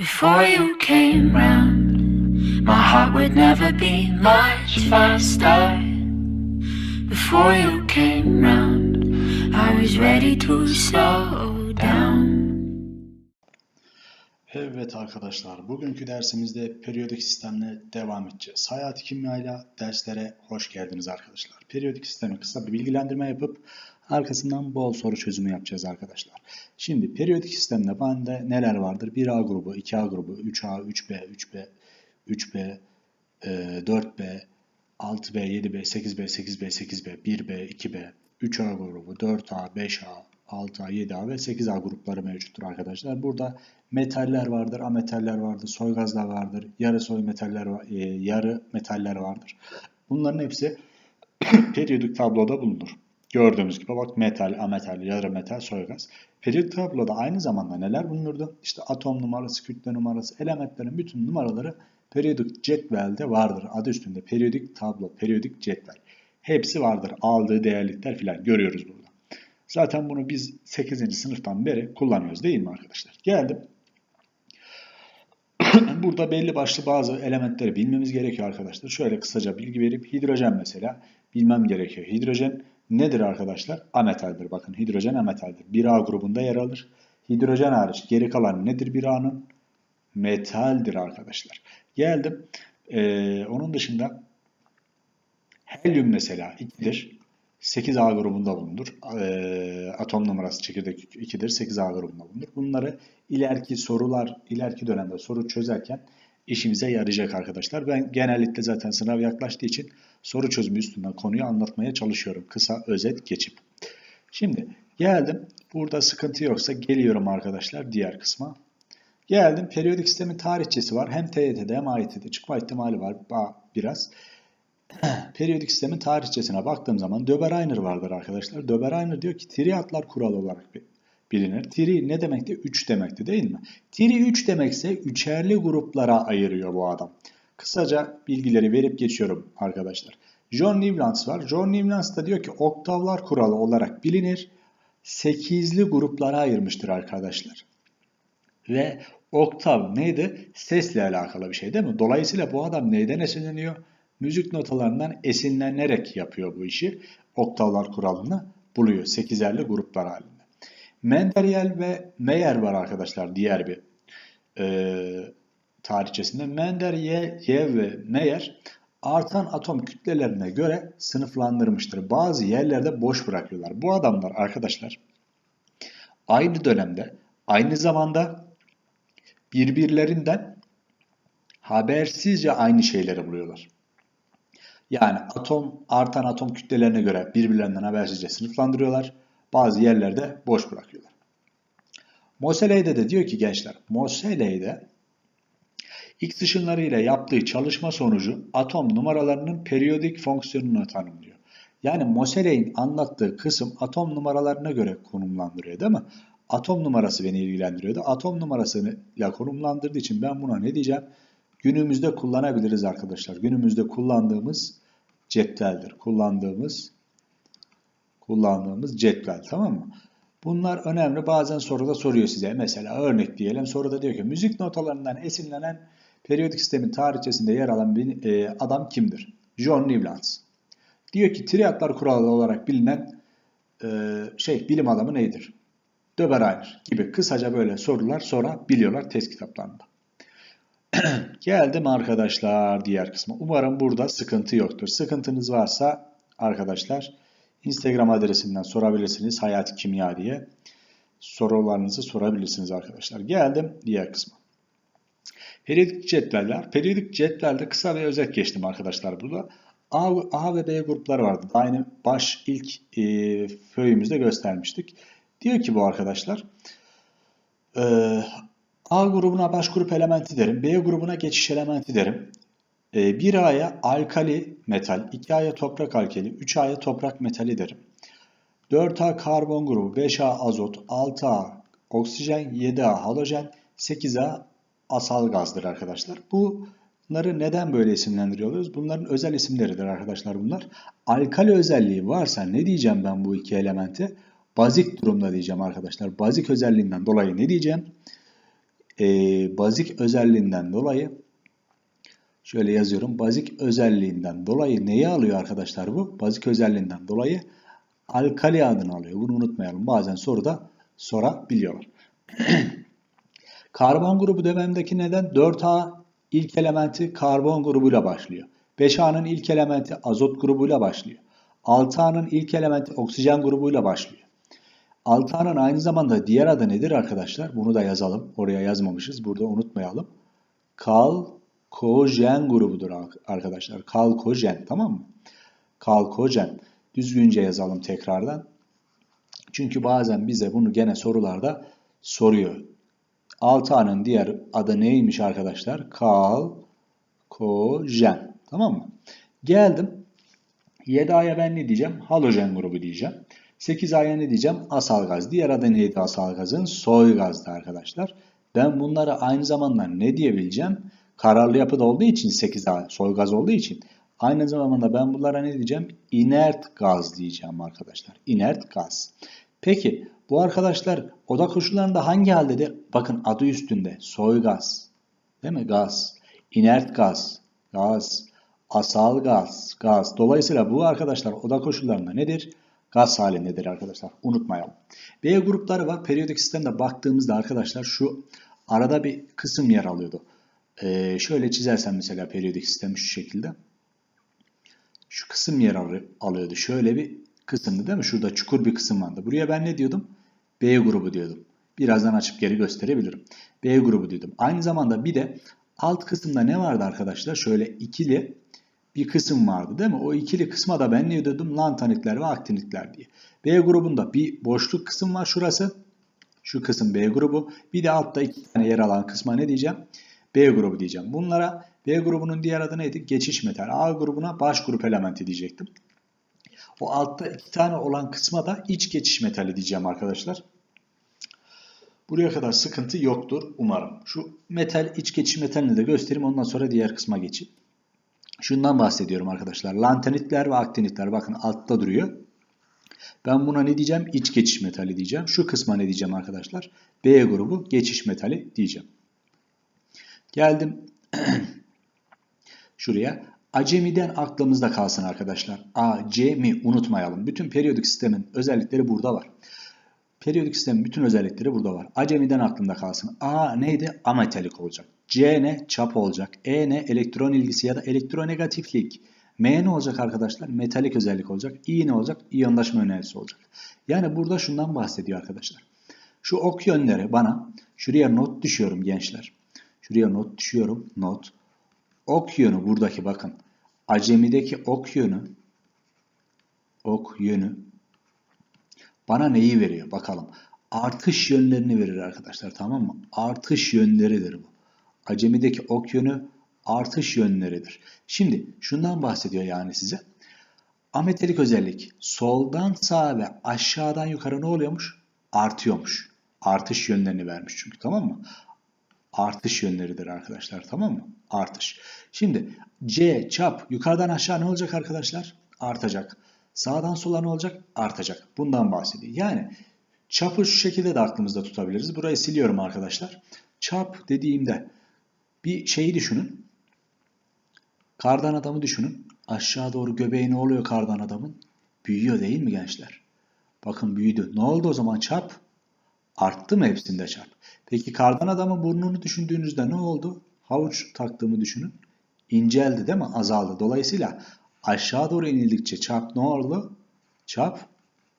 Before you came round, my heart would never be much faster. Before you came round, I was ready to slow down. Evet arkadaşlar, bugünkü dersimizde periyodik sistemle devam edeceğiz. Hayat kimyayla derslere hoş geldiniz arkadaşlar. Periyodik sistemi kısa bir bilgilendirme yapıp arkasından bol soru çözümü yapacağız arkadaşlar. Şimdi periyodik sistemde bende neler vardır? 1A grubu, 2A grubu, 3A, 3B, 3B, 3B, e, 4B, 6B, 7B, 8B, 8B, 8B, 1B, 2B, 3A grubu, 4A, 5A, 6A, 7A ve 8A grupları mevcuttur arkadaşlar. Burada metaller vardır, ametaller vardır, soygazlar vardır, yarı soy metaller, e, yarı metaller vardır. Bunların hepsi periyodik tabloda bulunur. Gördüğümüz gibi bak metal, ametal, yarı metal, soygaz. Periyodik tabloda aynı zamanda neler bulunurdu? İşte atom numarası, kütle numarası, elementlerin bütün numaraları periyodik cetvelde vardır. Adı üstünde periyodik tablo, periyodik cetvel. Hepsi vardır. Aldığı değerlikler filan görüyoruz burada. Zaten bunu biz 8. sınıftan beri kullanıyoruz değil mi arkadaşlar? Geldim. Burada belli başlı bazı elementleri bilmemiz gerekiyor arkadaşlar. Şöyle kısaca bilgi verip hidrojen mesela bilmem gerekiyor. Hidrojen nedir arkadaşlar? Ametaldir. Bakın hidrojen ametaldir. 1A grubunda yer alır. Hidrojen hariç geri kalan nedir 1A'nın? Metaldir arkadaşlar. Geldim. Ee, onun dışında helyum mesela 2'dir. 8A grubunda bulunur. Ee, atom numarası çekirdek 2'dir. 8A grubunda bulunur. Bunları ileriki sorular, ileriki dönemde soru çözerken işimize yarayacak arkadaşlar. Ben genellikle zaten sınav yaklaştığı için soru çözümü üstünden konuyu anlatmaya çalışıyorum. Kısa özet geçip. Şimdi geldim. Burada sıkıntı yoksa geliyorum arkadaşlar diğer kısma. Geldim. Periyodik sistemin tarihçesi var. Hem TYT'de hem AYT'de çıkma ihtimali var biraz. Periyodik sistemin tarihçesine baktığım zaman Döbereiner vardır arkadaşlar. Döbereiner diyor ki triadlar kuralı olarak bi- bilinir. Tri ne demekti? 3 demekti değil mi? Tri 3 demekse üçerli gruplara ayırıyor bu adam. Kısaca bilgileri verip geçiyorum arkadaşlar. John Newlands var. John Newlands da diyor ki oktavlar kuralı olarak bilinir. Sekizli gruplara ayırmıştır arkadaşlar. Ve oktav neydi? Sesle alakalı bir şey değil mi? Dolayısıyla bu adam neyden esinleniyor? Müzik notalarından esinlenerek yapıyor bu işi. Oktavlar kuralını buluyor. Sekizerli gruplar halinde. Mendeleev ve Meyer var arkadaşlar diğer bir e, tarihçesinde. Mendeleev ve Meyer artan atom kütlelerine göre sınıflandırmıştır. Bazı yerlerde boş bırakıyorlar. Bu adamlar arkadaşlar aynı dönemde aynı zamanda birbirlerinden habersizce aynı şeyleri buluyorlar. Yani atom artan atom kütlelerine göre birbirlerinden habersizce sınıflandırıyorlar. Bazı yerlerde boş bırakıyorlar. Moseley'de de diyor ki gençler, Moseley'de X ışınlarıyla yaptığı çalışma sonucu atom numaralarının periyodik fonksiyonunu tanımlıyor. Yani Moseley'in anlattığı kısım atom numaralarına göre konumlandırıyor değil mi? Atom numarası beni ilgilendiriyordu. Atom numarasıyla konumlandırdığı için ben buna ne diyeceğim? Günümüzde kullanabiliriz arkadaşlar. Günümüzde kullandığımız cetveldir. Kullandığımız kullandığımız cetvel tamam mı? Bunlar önemli. Bazen soruda soruyor size. Mesela örnek diyelim. Soruda diyor ki müzik notalarından esinlenen periyodik sistemin tarihçesinde yer alan bir e, adam kimdir? John Newlands. Diyor ki triadlar kuralı olarak bilinen e, şey bilim adamı nedir? Döbereiner gibi kısaca böyle sorular sorabiliyorlar test kitaplarında. Geldim arkadaşlar diğer kısma. Umarım burada sıkıntı yoktur. Sıkıntınız varsa arkadaşlar Instagram adresimden sorabilirsiniz. Hayat Kimya diye sorularınızı sorabilirsiniz arkadaşlar. Geldim diğer kısma. Periyodik cetveller. Periyodik cetvelde kısa ve özet geçtim arkadaşlar burada. A, A ve B grupları vardı. Yeni baş ilk e, föyümüzde göstermiştik. Diyor ki bu arkadaşlar e, A grubuna baş grup elementi derim. B grubuna geçiş elementi derim. E, 1A'ya alkali metal, 2A'ya toprak alkali, 3A'ya toprak metali derim. 4A karbon grubu, 5A azot, 6A oksijen, 7A halojen, 8A asal gazdır arkadaşlar. Bunları neden böyle isimlendiriyoruz? Bunların özel isimleridir arkadaşlar bunlar. Alkali özelliği varsa ne diyeceğim ben bu iki elemente? Bazik durumda diyeceğim arkadaşlar. Bazik özelliğinden dolayı ne diyeceğim? e, bazik özelliğinden dolayı şöyle yazıyorum. Bazik özelliğinden dolayı neyi alıyor arkadaşlar bu? Bazik özelliğinden dolayı alkali adını alıyor. Bunu unutmayalım. Bazen soruda sorabiliyorlar. Karbon grubu dememdeki neden? 4A ilk elementi karbon grubuyla başlıyor. 5A'nın ilk elementi azot grubuyla başlıyor. 6A'nın ilk elementi oksijen grubuyla başlıyor. 6A'nın aynı zamanda diğer adı nedir arkadaşlar? Bunu da yazalım. Oraya yazmamışız. Burada unutmayalım. Kalkojen grubudur arkadaşlar. Kalkojen tamam mı? Kalkojen. Düzgünce yazalım tekrardan. Çünkü bazen bize bunu gene sorularda soruyor. 6A'nın diğer adı neymiş arkadaşlar? Kalkojen. Tamam mı? Geldim. 7A'ya ben ne diyeceğim? Halojen grubu diyeceğim. 8A'ya ne diyeceğim? Asal gaz. Diğer adı neydi asal gazın? Soy gazdı arkadaşlar. Ben bunları aynı zamanda ne diyebileceğim? Kararlı yapıda olduğu için 8A soy gaz olduğu için aynı zamanda ben bunlara ne diyeceğim? İnert gaz diyeceğim arkadaşlar. İnert gaz. Peki bu arkadaşlar oda koşullarında hangi haldedir? Bakın adı üstünde. Soy gaz. Değil mi? Gaz. İnert gaz. Gaz. Asal gaz. Gaz. Dolayısıyla bu arkadaşlar oda koşullarında nedir? Gaz halindedir arkadaşlar. Unutmayalım. B grupları var. Periyodik sistemde baktığımızda arkadaşlar şu arada bir kısım yer alıyordu. Ee, şöyle çizersem mesela periyodik sistemi şu şekilde. Şu kısım yer alıyordu. Şöyle bir kısımdı değil mi? Şurada çukur bir kısım vardı. Buraya ben ne diyordum? B grubu diyordum. Birazdan açıp geri gösterebilirim. B grubu diyordum. Aynı zamanda bir de alt kısımda ne vardı arkadaşlar? Şöyle ikili bir kısım vardı değil mi? O ikili kısma da ben ne diyordum? Lantanitler ve aktinitler diye. B grubunda bir boşluk kısım var şurası. Şu kısım B grubu. Bir de altta iki tane yer alan kısma ne diyeceğim? B grubu diyeceğim. Bunlara B grubunun diğer adı neydi? Geçiş metal. A grubuna baş grup elementi diyecektim. O altta iki tane olan kısma da iç geçiş metali diyeceğim arkadaşlar. Buraya kadar sıkıntı yoktur umarım. Şu metal iç geçiş metalini de göstereyim ondan sonra diğer kısma geçeyim. Şundan bahsediyorum arkadaşlar. Lantanitler ve aktinitler bakın altta duruyor. Ben buna ne diyeceğim? İç geçiş metali diyeceğim. Şu kısma ne diyeceğim arkadaşlar? B grubu geçiş metali diyeceğim. Geldim şuraya. Acemiden aklımızda kalsın arkadaşlar. Acemi unutmayalım. Bütün periyodik sistemin özellikleri burada var. Periyodik sistemin bütün özellikleri burada var. Acemiden aklımda kalsın. A neydi? Ametalik olacak. C ne? Çap olacak. E ne? Elektron ilgisi ya da elektronegatiflik. M ne olacak arkadaşlar? Metalik özellik olacak. İ ne olacak? İyonlaşma önerisi olacak. Yani burada şundan bahsediyor arkadaşlar. Şu ok yönleri bana şuraya not düşüyorum gençler. Şuraya not düşüyorum. Not. Ok yönü buradaki bakın. Acemideki ok yönü ok yönü bana neyi veriyor bakalım. Artış yönlerini verir arkadaşlar tamam mı? Artış yönleridir bu. Acemideki ok yönü artış yönleridir. Şimdi şundan bahsediyor yani size. Ametalik özellik soldan sağa ve aşağıdan yukarı ne oluyormuş? Artıyormuş. Artış yönlerini vermiş çünkü tamam mı? Artış yönleridir arkadaşlar tamam mı? Artış. Şimdi C çap yukarıdan aşağı ne olacak arkadaşlar? Artacak. Sağdan sola ne olacak? Artacak. Bundan bahsediyor. Yani çapı şu şekilde de aklımızda tutabiliriz. Burayı siliyorum arkadaşlar. Çap dediğimde bir şeyi düşünün. Kardan adamı düşünün. Aşağı doğru göbeği ne oluyor kardan adamın? Büyüyor değil mi gençler? Bakın büyüdü. Ne oldu o zaman çap? Arttı mı hepsinde çap? Peki kardan adamın burnunu düşündüğünüzde ne oldu? Havuç taktığımı düşünün. İnceldi değil mi? Azaldı. Dolayısıyla aşağı doğru inildikçe çap ne oldu? Çap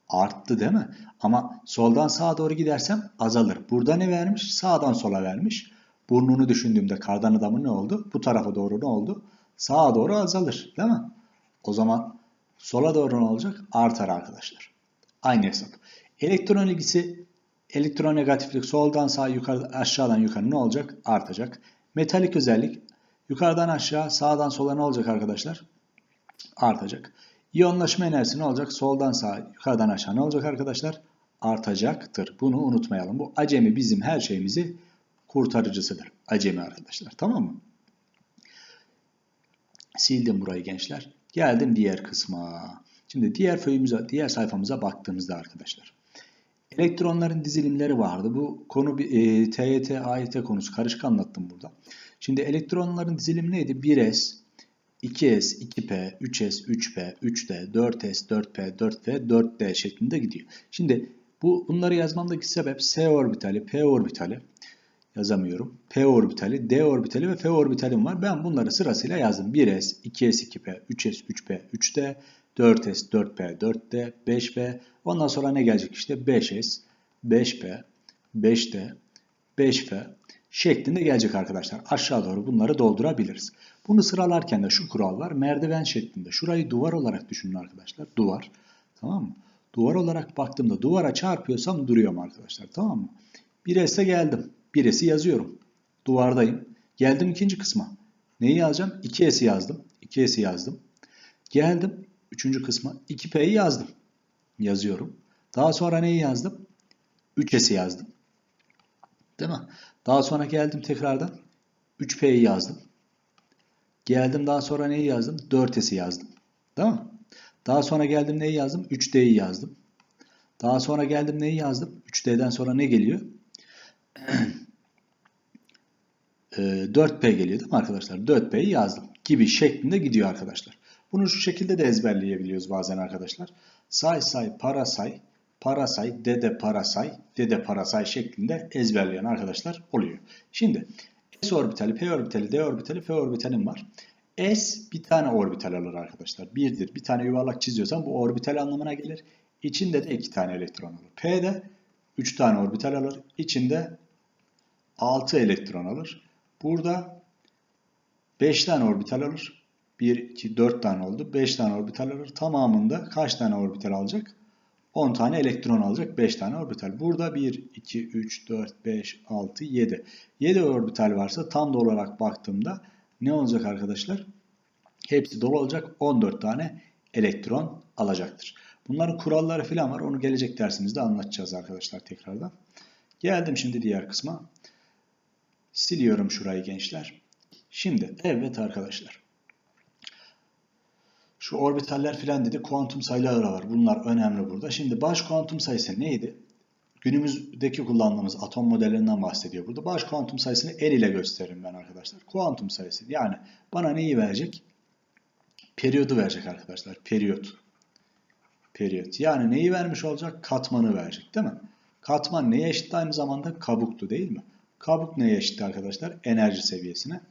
arttı değil mi? Ama soldan sağa doğru gidersem azalır. Burada ne vermiş? Sağdan sola vermiş. Burnunu düşündüğümde kardan adamın ne oldu? Bu tarafa doğru ne oldu? Sağa doğru azalır değil mi? O zaman sola doğru ne olacak? Artar arkadaşlar. Aynı hesap. Elektron ilgisi elektronegatiflik soldan sağa yukarı aşağıdan yukarı ne olacak? Artacak. Metalik özellik yukarıdan aşağı sağdan sola ne olacak arkadaşlar? Artacak. İyonlaşma enerjisi ne olacak? Soldan sağa yukarıdan aşağı ne olacak arkadaşlar? Artacaktır. Bunu unutmayalım. Bu acemi bizim her şeyimizi kurtarıcısıdır. Acemi arkadaşlar. Tamam mı? Sildim burayı gençler. Geldim diğer kısma. Şimdi diğer diğer sayfamıza baktığımızda arkadaşlar. Elektronların dizilimleri vardı. Bu konu bir e, TYT, AYT konusu. Karışık anlattım burada. Şimdi elektronların dizilimi neydi? 1s, 2s, 2p, 3s, 3p, 3d, 4s, 4p, 4f, 4d şeklinde gidiyor. Şimdi bu bunları yazmamdaki sebep s orbitali, p orbitali yazamıyorum. P orbitali, D orbitali ve F orbitalim var. Ben bunları sırasıyla yazdım. 1s, 2s, 2p, 3s, 3p, 3d, 4s, 4p, 4d, 5p. Ondan sonra ne gelecek işte 5s, 5p, 5d, 5f şeklinde gelecek arkadaşlar. Aşağı doğru bunları doldurabiliriz. Bunu sıralarken de şu kural var. Merdiven şeklinde. Şurayı duvar olarak düşünün arkadaşlar. Duvar. Tamam mı? Duvar olarak baktığımda duvara çarpıyorsam duruyorum arkadaşlar. Tamam mı? 1s'e geldim. 1s'i yazıyorum. Duvardayım. Geldim ikinci kısma. Neyi yazacağım? 2s'i yazdım. 2s'i yazdım. Geldim üçüncü kısma. 2p'yi yazdım. Yazıyorum. Daha sonra neyi yazdım? 3s'i yazdım. Değil mi? Daha sonra geldim tekrardan 3p'yi yazdım. Geldim daha sonra neyi yazdım? 4s'i yazdım. Değil mi? Daha sonra geldim neyi yazdım? 3d'yi yazdım. Daha sonra geldim neyi yazdım? 3d'den sonra ne geliyor? 4P geliyor değil mi arkadaşlar? 4P'yi yazdım gibi şeklinde gidiyor arkadaşlar. Bunu şu şekilde de ezberleyebiliyoruz bazen arkadaşlar. Say say para say, para say, dede para say, dede para say şeklinde ezberleyen arkadaşlar oluyor. Şimdi S orbitali, P orbitali, D orbitali, F orbitalim var. S bir tane orbital alır arkadaşlar. Birdir. Bir tane yuvarlak çiziyorsam bu orbital anlamına gelir. İçinde de iki tane elektron alır. P de 3 tane orbital alır. İçinde 6 elektron alır. Burada 5 tane orbital alır. 1, 2, 4 tane oldu. 5 tane orbital alır. Tamamında kaç tane orbital alacak? 10 tane elektron alacak. 5 tane orbital. Burada 1, 2, 3, 4, 5, 6, 7. 7 orbital varsa tam da olarak baktığımda ne olacak arkadaşlar? Hepsi dolu olacak. 14 tane elektron alacaktır. Bunların kuralları falan var. Onu gelecek dersimizde anlatacağız arkadaşlar tekrardan. Geldim şimdi diğer kısma. Siliyorum şurayı gençler. Şimdi evet arkadaşlar. Şu orbitaller filan dedi. Kuantum sayıları var. Bunlar önemli burada. Şimdi baş kuantum sayısı neydi? Günümüzdeki kullandığımız atom modellerinden bahsediyor burada. Baş kuantum sayısını el ile gösteririm ben arkadaşlar. Kuantum sayısı yani bana neyi verecek? Periyodu verecek arkadaşlar. Periyot. Periyot. Yani neyi vermiş olacak? Katmanı verecek değil mi? Katman neye eşit aynı zamanda? Kabuktu değil mi? Kabuk neye eşit arkadaşlar? Enerji seviyesine.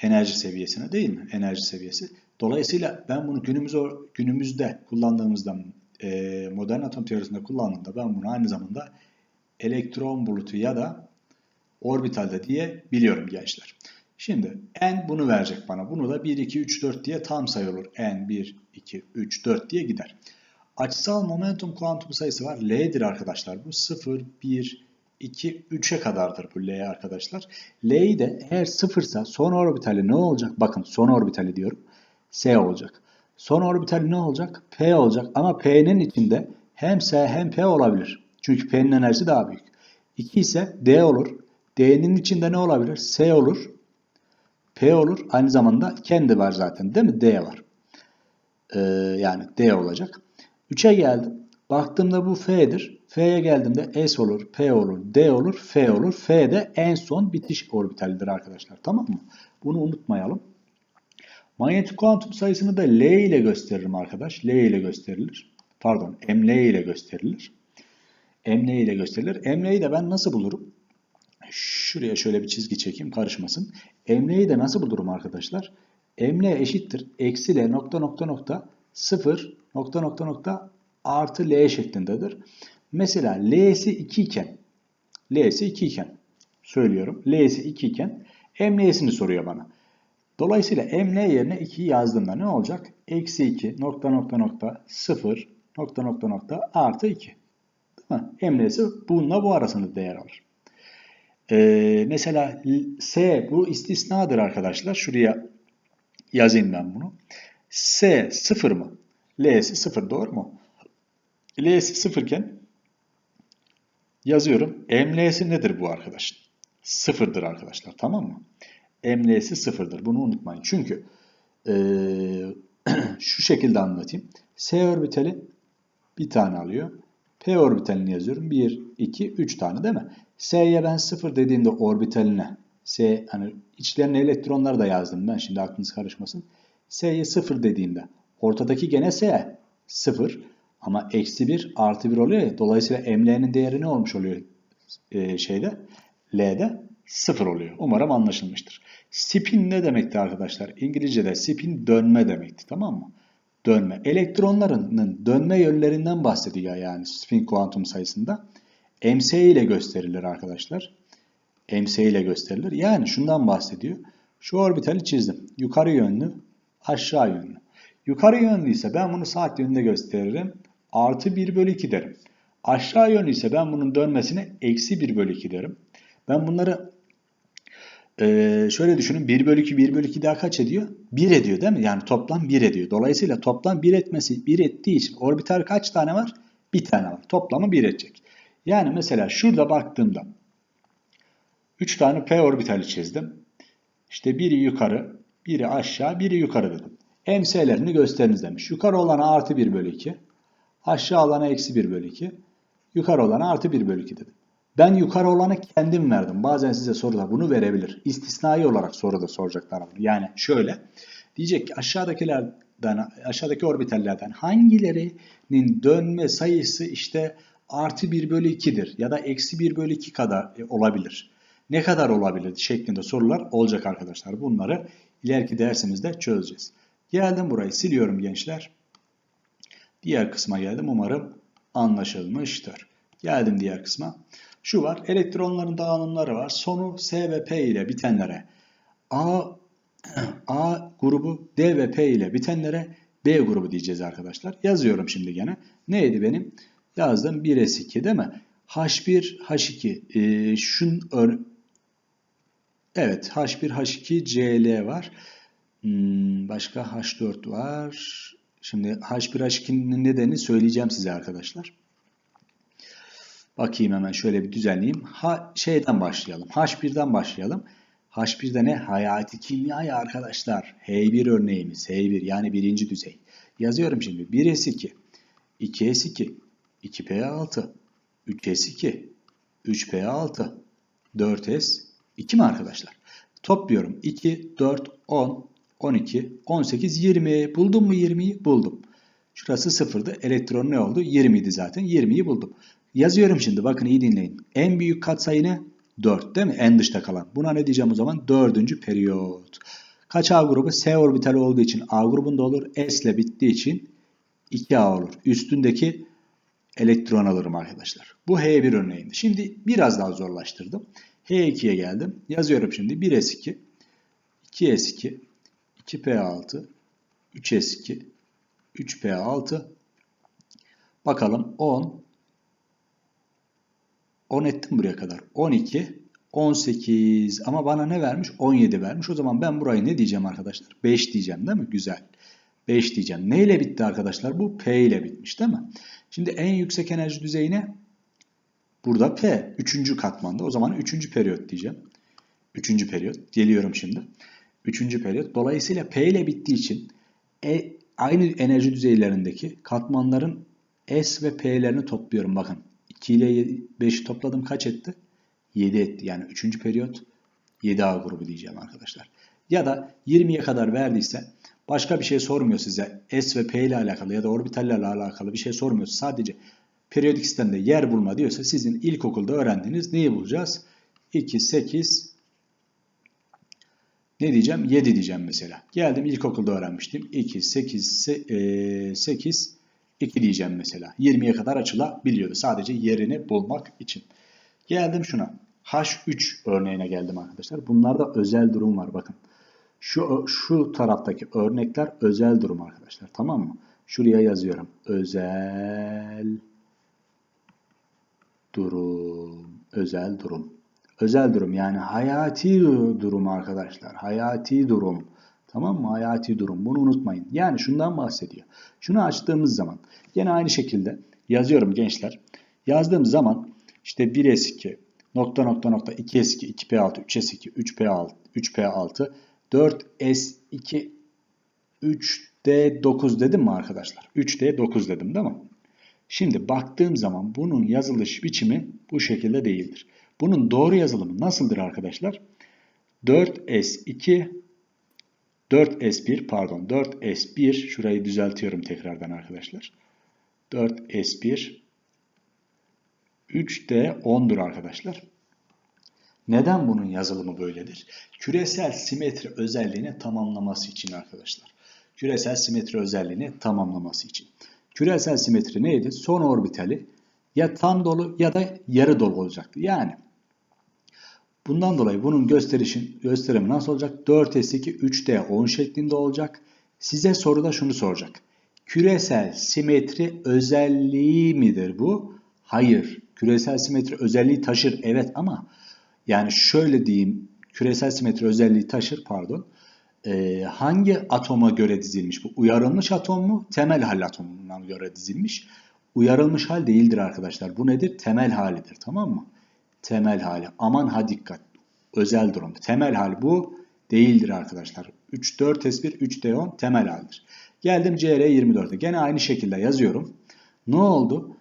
Enerji seviyesine değil mi? Enerji seviyesi. Dolayısıyla ben bunu günümüz, günümüzde kullandığımızda e, modern atom teorisinde kullandığımda ben bunu aynı zamanda elektron bulutu ya da orbitalde diye biliyorum gençler. Şimdi n bunu verecek bana. Bunu da 1, 2, 3, 4 diye tam sayı olur. n 1, 2, 3, 4 diye gider. Açısal momentum kuantum sayısı var. L'dir arkadaşlar. Bu 0, 1, 2, 3'e kadardır bu L arkadaşlar. L'yi de eğer sıfırsa son orbitali ne olacak? Bakın son orbitali diyorum. S olacak. Son orbitali ne olacak? P olacak. Ama P'nin içinde hem S hem P olabilir. Çünkü P'nin enerjisi daha büyük. 2 ise D olur. D'nin içinde ne olabilir? S olur. P olur. Aynı zamanda kendi var zaten değil mi? D var. Ee, yani D olacak. 3'e geldim. Baktığımda bu F'dir. F'ye geldiğimde S olur, P olur, D olur, F olur. F de en son bitiş orbitalidir arkadaşlar. Tamam mı? Bunu unutmayalım. Manyetik kuantum sayısını da L ile gösteririm arkadaş. L ile gösterilir. Pardon, ML ile gösterilir. ML ile gösterilir. ML'yi de ben nasıl bulurum? Şuraya şöyle bir çizgi çekeyim karışmasın. ML'yi de nasıl bulurum arkadaşlar? ML eşittir. Eksi L nokta nokta nokta 0 nokta nokta nokta artı L şeklindedir. Mesela L'si 2 iken L'si 2 iken söylüyorum. L'si 2 iken ML'sini soruyor bana. Dolayısıyla ML yerine 2'yi yazdığımda ne olacak? Eksi 2 nokta nokta nokta 0 nokta nokta nokta artı 2. Değil mi? ML'si bununla bu arasında değer alır. Ee, mesela S bu istisnadır arkadaşlar. Şuraya yazayım ben bunu. S 0 mı? L'si 0 doğru mu? L'si 0 iken yazıyorum. ML'si nedir bu arkadaşın? Sıfırdır arkadaşlar tamam mı? ML'si sıfırdır. Bunu unutmayın. Çünkü e, şu şekilde anlatayım. S orbitali bir tane alıyor. P orbitalini yazıyorum. 1, 2, 3 tane değil mi? S'ye ben 0 dediğimde orbitaline S hani içlerine elektronları da yazdım ben şimdi aklınız karışmasın. S'ye 0 dediğimde ortadaki gene S 0 ama eksi 1 artı 1 oluyor ya. Dolayısıyla ML'nin değeri ne olmuş oluyor ee, şeyde? L'de 0 oluyor. Umarım anlaşılmıştır. Spin ne demekti arkadaşlar? İngilizce'de spin dönme demekti tamam mı? Dönme. Elektronlarının dönme yönlerinden bahsediyor yani spin kuantum sayısında. MC ile gösterilir arkadaşlar. MC ile gösterilir. Yani şundan bahsediyor. Şu orbitali çizdim. Yukarı yönlü, aşağı yönlü. Yukarı yönlü ise ben bunu saat yönünde gösteririm. Artı 1 bölü 2 derim. Aşağı yönlü ise ben bunun dönmesine eksi 1 bölü 2 derim. Ben bunları ee, şöyle düşünün 1 bölü 2 1 bölü 2 daha kaç ediyor? 1 ediyor değil mi? Yani toplam 1 ediyor. Dolayısıyla toplam 1 etmesi 1 ettiği için orbital kaç tane var? Bir tane var. Toplamı 1 edecek. Yani mesela şurada baktığımda 3 tane p orbitali çizdim. İşte biri yukarı, biri aşağı, biri yukarı dedim. MS'lerini gösteriniz demiş. Yukarı olana artı 1 bölü 2. Aşağı olana eksi 1 bölü 2. Yukarı olana artı 1 bölü 2 dedim. Ben yukarı olanı kendim verdim. Bazen size soruda bunu verebilir. İstisnai olarak soruda soracaklar. Yani şöyle. Diyecek ki aşağıdakilerden, aşağıdaki orbitallerden hangilerinin dönme sayısı işte artı 1 bölü 2'dir ya da eksi 1 bölü 2 kadar e, olabilir. Ne kadar olabilir şeklinde sorular olacak arkadaşlar. Bunları ileriki dersimizde çözeceğiz. Geldim burayı siliyorum gençler. Diğer kısma geldim. Umarım anlaşılmıştır. Geldim diğer kısma. Şu var. Elektronların dağılımları var. Sonu S ve P ile bitenlere A, A grubu D ve P ile bitenlere B grubu diyeceğiz arkadaşlar. Yazıyorum şimdi gene. Neydi benim? Yazdım 1S2 değil mi? H1, H2. Ee, şun ör Evet H1, H2, Cl var. Hmm, başka H4 var. Şimdi H1, H2'nin nedenini söyleyeceğim size arkadaşlar. Bakayım hemen şöyle bir düzenleyeyim. Ha, şeyden başlayalım. H1'den başlayalım. H1'de ne? Hayati kimya ya arkadaşlar. H1 örneğimiz. H1 yani birinci düzey. Yazıyorum şimdi. 1S2, 2S2, 2P6, 3S2, 3P6, 4S, 2 mi arkadaşlar? Topluyorum. 2, 4, 10, 12, 18, 20. Buldum mu 20'yi? Buldum. Şurası sıfırdı. Elektron ne oldu? 20 idi zaten. 20'yi buldum. Yazıyorum şimdi. Bakın iyi dinleyin. En büyük katsayı ne? 4 değil mi? En dışta kalan. Buna ne diyeceğim o zaman? Dördüncü periyot. Kaç A grubu? S orbitali olduğu için A grubunda olur. S ile bittiği için 2A olur. Üstündeki elektron alırım arkadaşlar. Bu H1 örneğinde. Şimdi biraz daha zorlaştırdım. H2'ye geldim. Yazıyorum şimdi. 1S2, 2S2, 2P6, 3S2, 3P6. Bakalım 10, 10 ettim buraya kadar. 12, 18 ama bana ne vermiş? 17 vermiş. O zaman ben burayı ne diyeceğim arkadaşlar? 5 diyeceğim değil mi? Güzel. 5 diyeceğim. Ne ile bitti arkadaşlar? Bu P ile bitmiş değil mi? Şimdi en yüksek enerji düzeyine burada P. Üçüncü katmanda. O zaman üçüncü periyot diyeceğim. Üçüncü periyot. Geliyorum şimdi. Üçüncü periyot. Dolayısıyla P ile bittiği için e, aynı enerji düzeylerindeki katmanların S ve P'lerini topluyorum. Bakın 2 ile 5'i topladım kaç etti? 7 etti. Yani 3. periyot 7A grubu diyeceğim arkadaşlar. Ya da 20'ye kadar verdiyse başka bir şey sormuyor size. S ve P ile alakalı ya da orbitallerle alakalı bir şey sormuyor. Sadece periyodik sistemde yer bulma diyorsa sizin ilkokulda öğrendiğiniz neyi bulacağız? 2, 8, ne diyeceğim? 7 diyeceğim mesela. Geldim ilkokulda öğrenmiştim. 2, 8, 8, 2 diyeceğim mesela. 20'ye kadar açılabiliyordu. Sadece yerini bulmak için. Geldim şuna. H3 örneğine geldim arkadaşlar. Bunlarda özel durum var bakın. Şu, şu taraftaki örnekler özel durum arkadaşlar. Tamam mı? Şuraya yazıyorum. Özel durum. Özel durum. Özel durum yani hayati durum arkadaşlar. Hayati durum. Tamam mı? Hayati durum. Bunu unutmayın. Yani şundan bahsediyor. Şunu açtığımız zaman yine aynı şekilde yazıyorum gençler. Yazdığım zaman işte 1S2 nokta nokta nokta 2S2 2P6 3S2 3P6 3P6 4S2 3D9 dedim mi arkadaşlar? 3D9 dedim değil mi? Şimdi baktığım zaman bunun yazılış biçimi bu şekilde değildir. Bunun doğru yazılımı nasıldır arkadaşlar? 4S2 4S1 pardon 4S1 şurayı düzeltiyorum tekrardan arkadaşlar. 4S1 3D 10'dur arkadaşlar. Neden bunun yazılımı böyledir? Küresel simetri özelliğini tamamlaması için arkadaşlar. Küresel simetri özelliğini tamamlaması için. Küresel simetri neydi? Son orbitali ya tam dolu ya da yarı dolu olacaktı. Yani bundan dolayı bunun gösterişin gösterimi nasıl olacak? 4S2 3D 10 şeklinde olacak. Size soruda şunu soracak. Küresel simetri özelliği midir bu? Hayır. Küresel simetri özelliği taşır evet ama yani şöyle diyeyim küresel simetri özelliği taşır pardon. Ee, hangi atoma göre dizilmiş bu? Uyarılmış atom mu? Temel hal atomuna göre dizilmiş. Uyarılmış hal değildir arkadaşlar. Bu nedir? Temel halidir tamam mı? Temel hali. Aman ha dikkat. Özel durum. Temel hal bu değildir arkadaşlar. 3 4 S1 3 D10 temel haldir. Geldim CR24'e. Gene aynı şekilde yazıyorum. Ne oldu?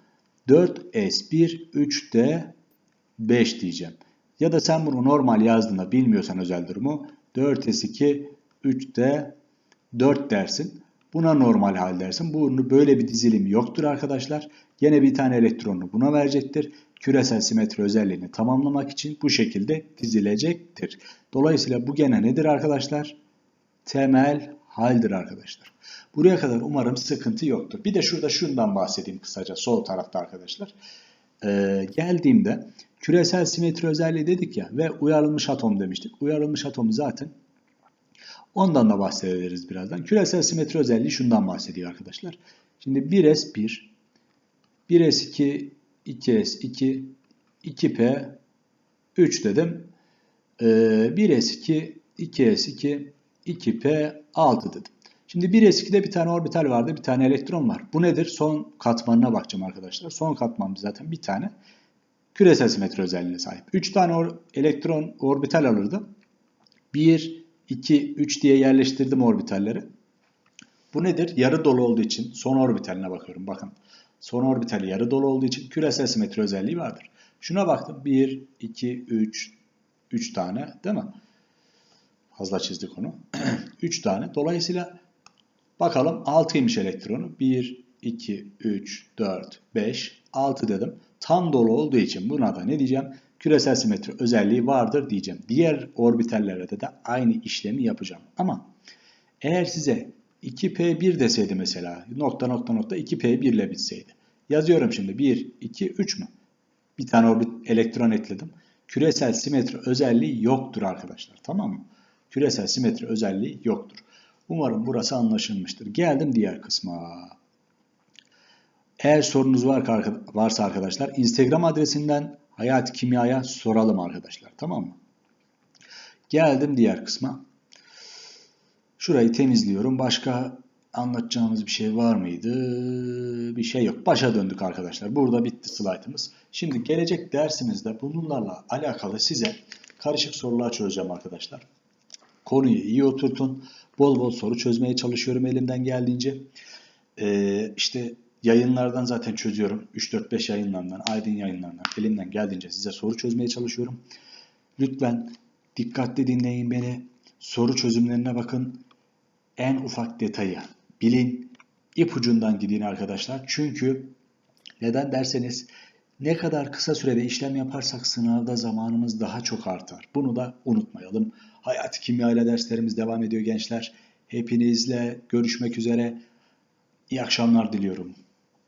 4S1 3D5 diyeceğim. Ya da sen bunu normal yazdığında bilmiyorsan özel durumu 4S2 3D 4 dersin. Buna normal hal dersin. Bunun böyle bir dizilim yoktur arkadaşlar. Yine bir tane elektronunu buna verecektir. Küresel simetri özelliğini tamamlamak için bu şekilde dizilecektir. Dolayısıyla bu gene nedir arkadaşlar? Temel haldir arkadaşlar. Buraya kadar umarım sıkıntı yoktur. Bir de şurada şundan bahsedeyim kısaca sol tarafta arkadaşlar. Ee, geldiğimde küresel simetri özelliği dedik ya ve uyarılmış atom demiştik. Uyarılmış atom zaten ondan da bahsederiz birazdan. Küresel simetri özelliği şundan bahsediyor arkadaşlar. Şimdi 1S1, 1S2, 2S2, 2P, 3 dedim. Ee, 1S2, 2S2, 2P, 6 dedim. Şimdi 1S2'de bir tane orbital vardı, bir tane elektron var. Bu nedir? Son katmanına bakacağım arkadaşlar. Son katman zaten bir tane küresel simetri özelliğine sahip. 3 tane or elektron orbital alırdı. 1, 2, 3 diye yerleştirdim orbitalleri. Bu nedir? Yarı dolu olduğu için son orbitaline bakıyorum. Bakın son orbitali yarı dolu olduğu için küresel simetri özelliği vardır. Şuna baktım. 1, 2, 3, 3 tane değil mi? Fazla çizdik onu. 3 tane. Dolayısıyla bakalım 6'ymış elektronu. 1, 2, 3, 4, 5, 6 dedim. Tam dolu olduğu için buna da ne diyeceğim? Küresel simetri özelliği vardır diyeceğim. Diğer orbitallerde de aynı işlemi yapacağım. Ama eğer size 2P1 deseydi mesela nokta nokta nokta 2P1 ile bitseydi. Yazıyorum şimdi 1, 2, 3 mü? Bir tane orbit elektron ekledim. Küresel simetri özelliği yoktur arkadaşlar. Tamam mı? Küresel simetri özelliği yoktur. Umarım burası anlaşılmıştır. Geldim diğer kısma. Eğer sorunuz var, varsa arkadaşlar Instagram adresinden Hayat Kimya'ya soralım arkadaşlar. Tamam mı? Geldim diğer kısma. Şurayı temizliyorum. Başka anlatacağımız bir şey var mıydı? Bir şey yok. Başa döndük arkadaşlar. Burada bitti slaytımız. Şimdi gelecek dersimizde bunlarla alakalı size karışık sorular çözeceğim arkadaşlar. Konuyu iyi oturtun. Bol bol soru çözmeye çalışıyorum elimden geldiğince. Ee, işte yayınlardan zaten çözüyorum. 3-4-5 yayınlardan, Aydın yayınlarından elimden geldiğince size soru çözmeye çalışıyorum. Lütfen dikkatli dinleyin beni. Soru çözümlerine bakın. En ufak detayı bilin. ipucundan gidin arkadaşlar. Çünkü neden derseniz ne kadar kısa sürede işlem yaparsak sınavda zamanımız daha çok artar. Bunu da unutmayalım. Hayat kimya ile derslerimiz devam ediyor gençler. Hepinizle görüşmek üzere. İyi akşamlar diliyorum.